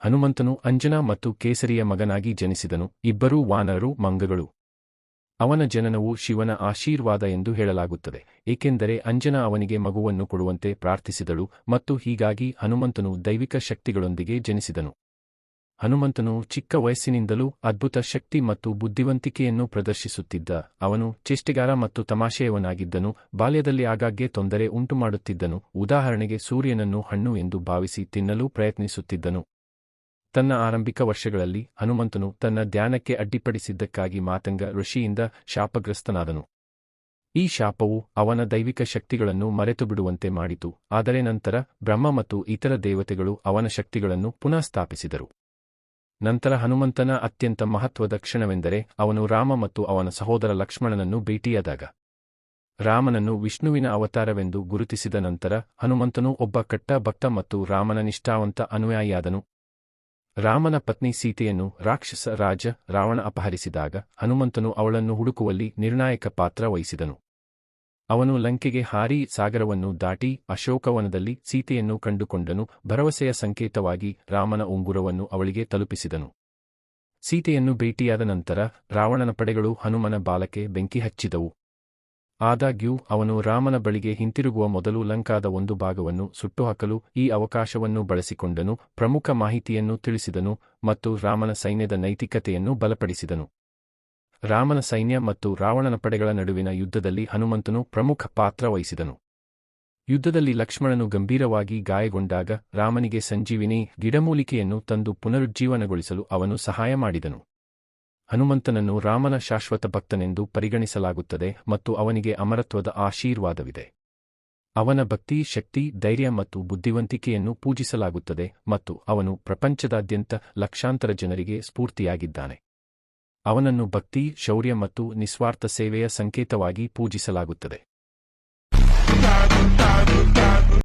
ಹನುಮಂತನು ಅಂಜನಾ ಮತ್ತು ಕೇಸರಿಯ ಮಗನಾಗಿ ಜನಿಸಿದನು. ಇಬ್ಬರೂ ವಾನರರು ಮಂಗಗಳು. ಅವನ ಜನನವು ಶಿವನ ಆಶೀರ್ವಾದ ಎಂದು ಹೇಳಲಾಗುತ್ತದೆ. ಏಕೆಂದರೆ ಅಂಜನಾ ಅವನಿಗೆ ಮಗುವನ್ನು ಕೊಡುವಂತೆ ಪ್ರಾರ್ಥಿಸಿದಳು ಮತ್ತು ಹೀಗಾಗಿ ಹನುಮಂತನು ದೈವಿಕ ಶಕ್ತಿಗಳೊಂದಿಗೆ ಜನಿಸಿದನು. ಹನುಮಂತನು ಚಿಕ್ಕ ವಯಸ್ಸಿನಿಂದಲೂ ಅದ್ಭುತ ಶಕ್ತಿ ಮತ್ತು ಬುದ್ಧಿವಂತಿಕೆಯನ್ನು ಪ್ರದರ್ಶಿಸುತ್ತಿದ್ದ. ಅವನು ಚೇಷ್ಟೆಗಾರ ಮತ್ತು ತಮಾಷೆಯವನಾಗಿದ್ದನು. ಬಾಲ್ಯದಲ್ಲಿ ಆಗಾಗ್ಗೆ ತೊಂದರೆ ಉಂಟುಮಾಡುತ್ತಿದ್ದನು. ಉದಾಹರಣೆಗೆ ಸೂರ್ಯನನ್ನು ಹಣ್ಣು ಎಂದು ಭಾವಿಸಿ ತಿನ್ನಲು ಪ್ರಯತ್ನಿಸುತ್ತಿದ್ದನು. ತನ್ನ ಆರಂಭಿಕ ವರ್ಷಗಳಲ್ಲಿ ಹನುಮಂತನು ತನ್ನ ಧ್ಯಾನಕ್ಕೆ ಅಡ್ಡಿಪಡಿಸಿದ್ದಕ್ಕಾಗಿ ಮಾತಂಗ ಋಷಿಯಿಂದ ಶಾಪಗ್ರಸ್ತನಾದನು. ಈ ಶಾಪವು ಅವನ ದೈವಿಕ ಶಕ್ತಿಗಳನ್ನು ಮರೆತುಬಿಡುವಂತೆ ಮಾಡಿತು, ಆದರೆ ನಂತರ ಬ್ರಹ್ಮ ಮತ್ತು ಇತರ ದೇವತೆಗಳು ಅವನ ಶಕ್ತಿಗಳನ್ನು ಪುನಃ ಸ್ಥಾಪಿಸಿದರು. ನಂತರ ಹನುಮಂತನ ಅತ್ಯಂತ ಮಹತ್ವದ ಕ್ಷಣವೆಂದರೆ ಅವನು ರಾಮ ಮತ್ತು ಅವನ ಸಹೋದರ ಲಕ್ಷ್ಮಣನನ್ನು ಭೇಟಿಯಾದಾಗ. ರಾಮನನ್ನು ವಿಷ್ಣುವಿನ ಅವತಾರವೆಂದು ಗುರುತಿಸಿದ ನಂತರ ಹನುಮಂತನು ಒಬ್ಬ ಕಟ್ಟ ಭಕ್ತ ಮತ್ತು ರಾಮನ ನಿಷ್ಠಾವಂತ ಅನುಯಾಯಿಯಾದನು. ರಾಮನ ಪತ್ನಿ ಸೀತೆಯನ್ನು ರಾಕ್ಷಸ ರಾಜ ರಾವಣ ಅಪಹರಿಸಿದಾಗ ಹನುಮಂತನು ಅವಳನ್ನು ಹುಡುಕುವಲ್ಲಿ ನಿರ್ಣಾಯಕ ಪಾತ್ರ ವಹಿಸಿದನು. ಅವನು ಲಂಕೆಗೆ ಹಾರಿ ಸಾಗರವನ್ನು ದಾಟಿ ಅಶೋಕವನದಲ್ಲಿ ಸೀತೆಯನ್ನು ಕಂಡುಕೊಂಡನು. ಭರವಸೆಯ ಸಂಕೇತವಾಗಿ ರಾಮನ ಉಂಗುರವನ್ನು ಅವಳಿಗೆ ತಲುಪಿಸಿದನು. ಸೀತೆಯನ್ನು ಭೇಟಿಯಾದ ನಂತರ ರಾವಣನ ಪಡೆಗಳು ಹನುಮನ ಬಾಲಕ್ಕೆ ಬೆಂಕಿ ಹಚ್ಚಿದವು. ಆದಾಗ್ಯೂ, ಅವನು ರಾಮನ ಬಳಿಗೆ ಹಿಂತಿರುಗುವ ಮೊದಲು ಲಂಕಾದ ಒಂದು ಭಾಗವನ್ನು ಸುಟ್ಟುಹಾಕಲು ಈ ಅವಕಾಶವನ್ನು ಬಳಸಿಕೊಂಡನು, ಪ್ರಮುಖ ಮಾಹಿತಿಯನ್ನು ತಿಳಿಸಿದನು ಮತ್ತು ರಾಮನ ಸೈನ್ಯದ ನೈತಿಕತೆಯನ್ನು ಬಲಪಡಿಸಿದನು. ರಾಮನ ಸೈನ್ಯ ಮತ್ತು ರಾವಣನ ಪಡೆಗಳ ನಡುವಿನ ಯುದ್ಧದಲ್ಲಿ ಹನುಮಂತನು ಪ್ರಮುಖ ಪಾತ್ರ ವಹಿಸಿದನು. ಯುದ್ಧದಲ್ಲಿ ಲಕ್ಷ್ಮಣನು ಗಂಭೀರವಾಗಿ ಗಾಯಗೊಂಡಾಗ ರಾಮನಿಗೆ ಸಂಜೀವಿನಿ ಗಿಡಮೂಲಿಕೆಯನ್ನು ತಂದು ಪುನರುಜ್ಜೀವನಗೊಳಿಸಲು ಅವನು ಸಹಾಯ ಮಾಡಿದನು. ಹನುಮಂತನನ್ನು ರಾಮನ ಶಾಶ್ವತ ಭಕ್ತನೆಂದು ಪರಿಗಣಿಸಲಾಗುತ್ತದೆ ಮತ್ತು ಅವನಿಗೆ ಅಮರತ್ವದ ಆಶೀರ್ವಾದವಿದೆ. ಅವನ ಭಕ್ತಿ, ಶಕ್ತಿ, ಧೈರ್ಯ ಮತ್ತು ಬುದ್ಧಿವಂತಿಕೆಯನ್ನು ಪೂಜಿಸಲಾಗುತ್ತದೆ ಮತ್ತು ಅವನು ಪ್ರಪಂಚದಾದ್ಯಂತ ಲಕ್ಷಾಂತರ ಜನರಿಗೆ ಸ್ಫೂರ್ತಿಯಾಗಿದ್ದಾನೆ. ಅವನನ್ನು ಭಕ್ತಿ, ಶೌರ್ಯ ಮತ್ತು ನಿಸ್ವಾರ್ಥ ಸೇವೆಯ ಸಂಕೇತವಾಗಿ ಪೂಜಿಸಲಾಗುತ್ತದೆ.